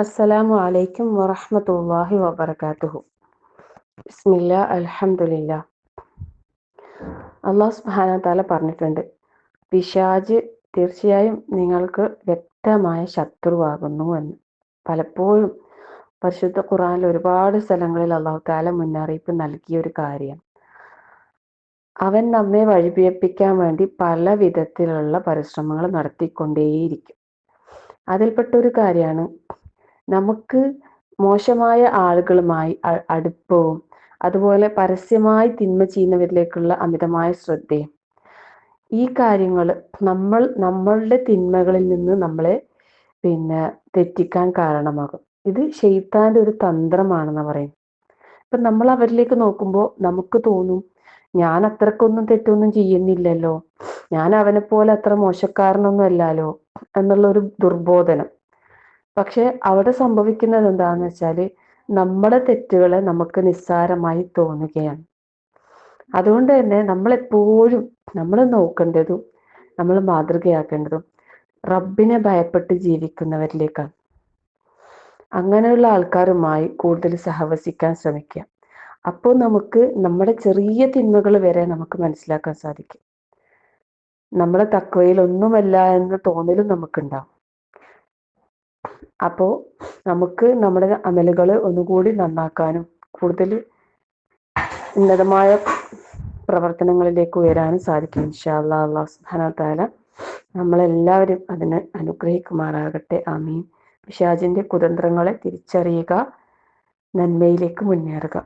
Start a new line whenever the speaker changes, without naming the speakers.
അസ്സലാമു അലൈക്കും വറഹമത്തല്ലാഹി വബറകാതുഹു. ബിസ്മില്ല അലഹമുല്ല അള്ളാഹു സുബാന താല പറഞ്ഞിട്ടുണ്ട് പിശാജ് തീർച്ചയായും നിങ്ങൾക്ക് വ്യക്തമായ ശത്രുവാകുന്നു എന്ന്. പലപ്പോഴും പരിശുദ്ധ ഖുറാനിൽ ഒരുപാട് സ്ഥലങ്ങളിൽ അള്ളാഹു താല മുന്നറിയിപ്പ് നൽകിയ ഒരു കാര്യം അവൻ നമ്മെ വഴിപിഴപ്പിക്കാൻ വേണ്ടി പല വിധത്തിലുള്ള പരിശ്രമങ്ങൾ നടത്തിക്കൊണ്ടേയിരിക്കും. അതിൽപ്പെട്ട ഒരു കാര്യമാണ് നമുക്ക് മോശമായ ആളുകളുമായി അടുപ്പവും അതുപോലെ പരസ്യമായി തിന്മ ചെയ്യുന്നവരിലേക്കുള്ള അമിതമായ ശ്രദ്ധയും. ഈ കാര്യങ്ങൾ നമ്മൾ നമ്മളുടെ തിന്മകളിൽ നിന്ന് നമ്മളെ പിന്നെ തെറ്റിക്കാൻ കാരണമാകും. ഇത് ഷെയ്ത്താന്റെ ഒരു തന്ത്രമാണെന്ന് പറയും ഇപ്പൊ നമ്മൾ അവരിലേക്ക് നോക്കുമ്പോൾ നമുക്ക് തോന്നും ഞാൻ അത്രക്കൊന്നും തെറ്റൊന്നും ചെയ്യുന്നില്ലല്ലോ. ഞാൻ അവനെ പോലെ അത്ര മോശക്കാരനൊന്നും അല്ലല്ലോ എന്നുള്ള ഒരു ദുർബോധനം. പക്ഷെ അവിടെ സംഭവിക്കുന്നത് എന്താന്ന് വെച്ചാൽ നമ്മുടെ തെറ്റുകളെ നമുക്ക് നിസ്സാരമായി തോന്നുകയാണ്. അതുകൊണ്ട് തന്നെ നമ്മൾ എപ്പോഴും നമ്മൾ നോക്കേണ്ടതും നമ്മൾ മാതൃകയാക്കേണ്ടതും റബ്ബിനെ ഭയപ്പെട്ട് ജീവിക്കുന്നവരിലേക്കാണ്. അങ്ങനെയുള്ള ആൾക്കാരുമായി കൂടുതൽ സഹവസിക്കാൻ ശ്രമിക്കുക. അപ്പോൾ നമുക്ക് നമ്മുടെ ചെറിയ തിന്മകൾ വരെ നമുക്ക് മനസ്സിലാക്കാൻ സാധിക്കും. നമ്മുടെ തക്കവയിൽ ഒന്നുമല്ല എന്ന തോന്നലും നമുക്കുണ്ടാവും. അപ്പോൾ നമുക്ക് നമ്മുടെ അമലുകൾ ഒന്നുകൂടി നന്നാക്കാനും കൂടുതൽ ഉന്നതമായ പ്രവർത്തനങ്ങളിലേക്ക് ഉയരാനും സാധിക്കും ഇൻഷാല്ലാ അള്ളാഹു സുബ്ഹാനഹു താല നമ്മളെല്ലാവരും അതിനെ അനുഗ്രഹിക്കുമാറാകട്ടെ ആമീൻ. പിശാജിന്റെ കുതന്ത്രങ്ങളെ തിരിച്ചറിയുക നന്മയിലേക്ക് മുന്നേറുക.